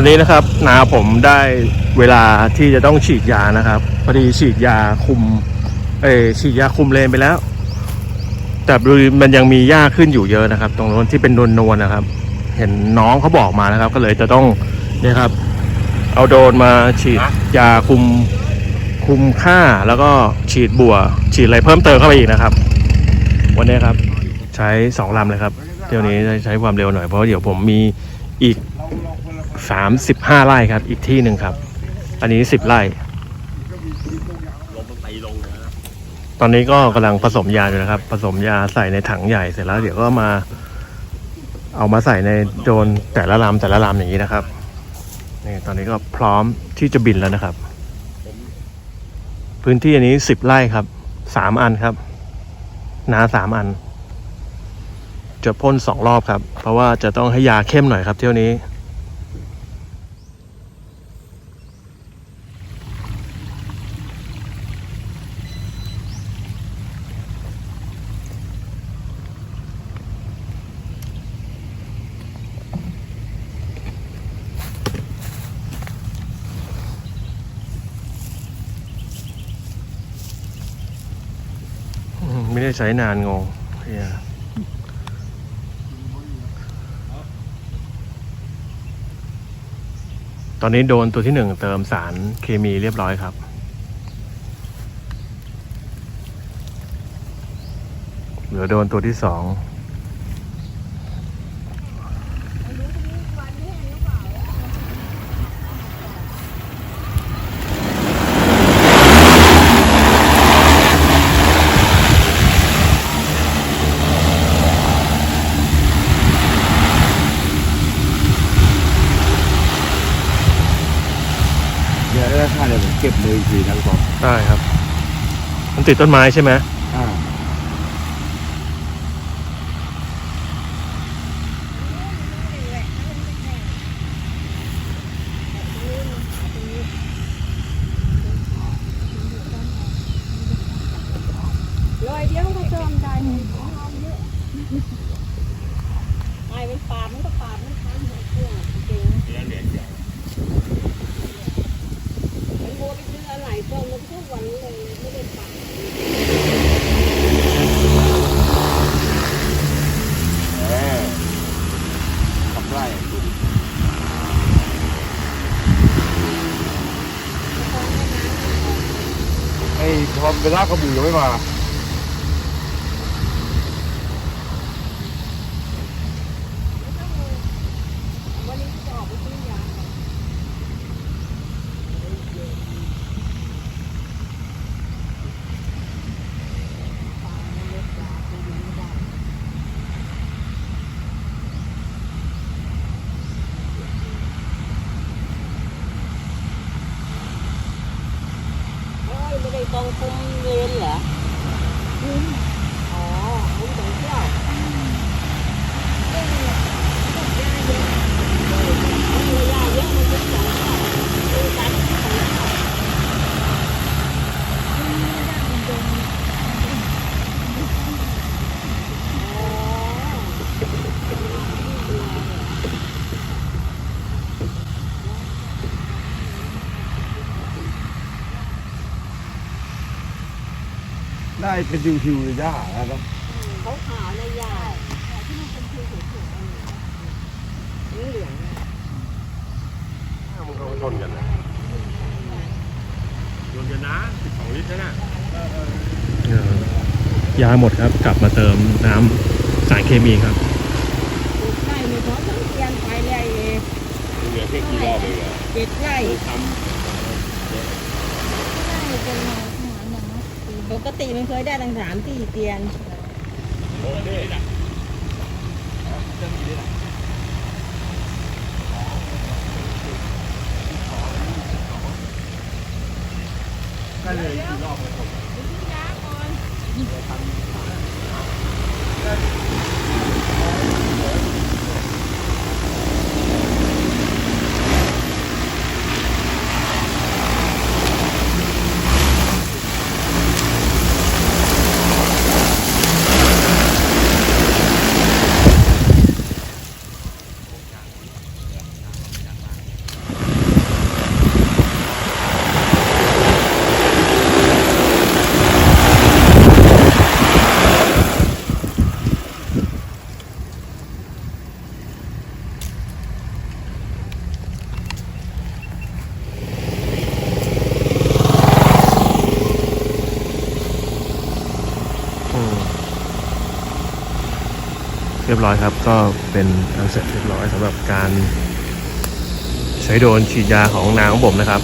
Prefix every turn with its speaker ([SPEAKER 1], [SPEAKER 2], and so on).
[SPEAKER 1] วันนี้นะครับนาผมได้เวลาที่จะต้องฉีดยานะครับพอดีฉีดยาคุมเอฉีดยาคุมเลนไปแล้ว แต่ดูมันยังมีหญ้าขึ้นอยู่เยอะนะครับ ตรงนู้นที่เป็นนวลนวลๆนะครับ เห็นน้องเขาบอกมานะครับ ก็เลยจะต้องเนี่ยครับ เอาโดรนมาฉีดยาคุมคุมค่าแล้วก็ฉีดบัว ฉีดอะไรเพิ่มเติมเข้าไปอีกนะครับ วันนี้ครับ ใช้สองลำเลยครับเที่ยวนี้ใช้ความเร็วหน่อยเพราะเดี๋ยวผมมีอีก 35ไร่ครับ อีกที่หนึ่งครับ อันนี้ 10ไร่ตอนนี้ก็กำลังผสมยาอยู่นะครับ ผสมยาใส่ในถังใหญ่เสร็จแล้ว เดี๋ยวก็มา เอามาใส่ในโดนแต่ละลำแต่ละลำอย่างนี้นะครับนี่ตอนนี้ก็พร้อมที่จะบินแล้วนะครับ พื้นที่อันนี้10ไร่ครับ3อันครับ นาสามอัน จะพ่นสองรอบครับ เพราะว่าจะต้องให้ยาเข้มหน่อยครับเที่ยวนี้ ไม่ได้ใช้นานงงเหี้ยตอนนี้โดนตัวที่หนึ่งเติมสารเคมีเรียบร้อยครับ เหลือโดนตัวที่สอง
[SPEAKER 2] ถ้าค่าเดี๋ยวผมเก็บเลยอีกทีนะพี่ป๊อป
[SPEAKER 1] ได้ครับ มันติดต้นไม้ใช่ไหม
[SPEAKER 2] อ่า
[SPEAKER 3] ร้อยเดียวก็เติมได้หนึ่งของเราเยอะไอ้เป็นปาดมันก็ปาดมันทันเครื่องจริง ไรเติมมันทุกวันเลยไม่ได้ปาด
[SPEAKER 2] เออทำไรอ่ะคุณไอ้ทอมเวลากระบือยังไม่มา
[SPEAKER 3] อ้ยไม่ได้ตรงคุมเลนเหรอคุมอ๋อคุมสองเที่ยวเอ้ยยาเยอะเออยาเยอะมันเป็นสองเที่ยวเออการที่สองเที่ยวอ๋อ
[SPEAKER 2] ได้เป็นทิวๆเลยย่าแล้ว
[SPEAKER 3] เขาขาวในยาที่มันเป็นคือเหลืองๆ
[SPEAKER 1] มันก็ชนกันนะชนกันนะ12ลิตรนะยาหมดครับ กลับมาเติมน้ำสารเคมีครับ
[SPEAKER 3] ใช่ไม่พอต้องเปลี่ยนไปเลยเอง
[SPEAKER 2] เหลือแค่กี่รอบเองอะ
[SPEAKER 3] เจ็ดไร่
[SPEAKER 2] ซ้
[SPEAKER 3] ปกติมันเคยได้ตั้งสามสี่เตียนำ
[SPEAKER 2] ก็เลยกี่รอบเลย
[SPEAKER 1] เรียบร้อยครับ ก็เป็นการเสร็จเรียบร้อยสำหรับการ ใช้โดรนฉีดยาของนางของผมนะครับ